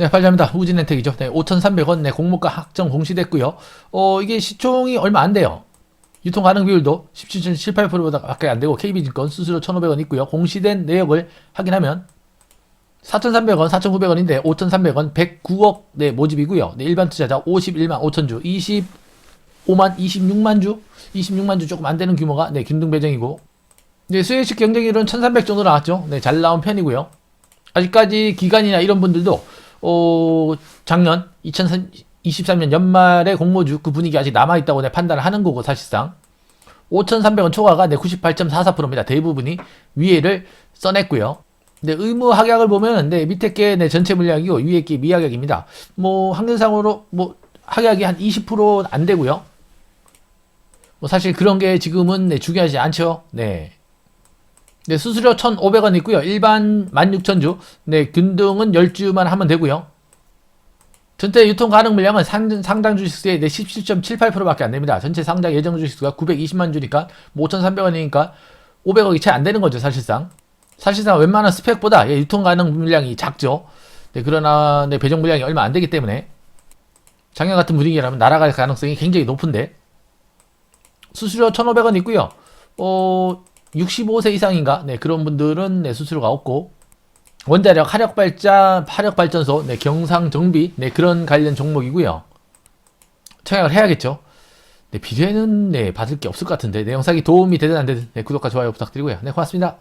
네, 발자입니다. 우진엔텍이죠. 네, 5,300원, 네, 공모가 확정 공시됐고요. 어, 이게 시총이 얼마 안 돼요. 유통 가능 비율도 17.78%보다 밖에 안 되고, KB증권 수수료 1,500원 있고요. 공시된 내역을 확인하면 4,300원, 4,900원인데 5,300원, 109억 네, 모집이고요. 네, 일반 투자자 51만 5천 주, 25만 26만 주, 26만 주 조금 안 되는 규모가 네, 균등 배정이고. 네, 수혜식 경쟁률은 1,300 정도 나왔죠. 네, 잘 나온 편이고요. 아직까지 기관이나 이런 분들도 어, 작년 2023년 연말에 공모주 그 분위기 아직 남아 있다고 내 판단을 하는 거고 사실상 5,300원 초과가 내 98.44%입니다. 대부분이 위에를 써냈고요. 네, 의무 확약을 보면 네, 밑에 게 네, 전체 물량이고 위에 게 미확약입니다. 뭐 항균상으로 뭐 확약이 한 20%안 되고요. 뭐 사실 그런 게 지금은 네, 중요하지 않죠. 네. 네, 수수료 1,500원 있고요. 일반 16,000주. 네, 균등은 10주만 하면 되고요. 전체 유통 가능 물량은 상, 상장 주식수의 네, 17.78%밖에 안 됩니다. 전체 상장 예정 주식수가 920만 주니까 뭐 5,300원이니까 500억이 채 안 되는 거죠, 사실상. 사실상 웬만한 스펙보다 예, 유통 가능 물량이 작죠. 네, 그러나 네, 배정 물량이 얼마 안 되기 때문에 작년 같은 분위기라면 날아갈 가능성이 굉장히 높은데 수수료 1,500원 있고요. 어, 65세 이상인가? 네, 그런 분들은 네, 수수료가 없고 원자력 화력 발전 화력 발전소 네, 경상 정비 네, 그런 관련 종목이고요. 청약을 해야겠죠. 네, 비례는 네, 받을 게 없을 것 같은데 내 영상이 도움이 되든 안 되든 네, 구독과 좋아요 부탁드리고요. 네, 고맙습니다.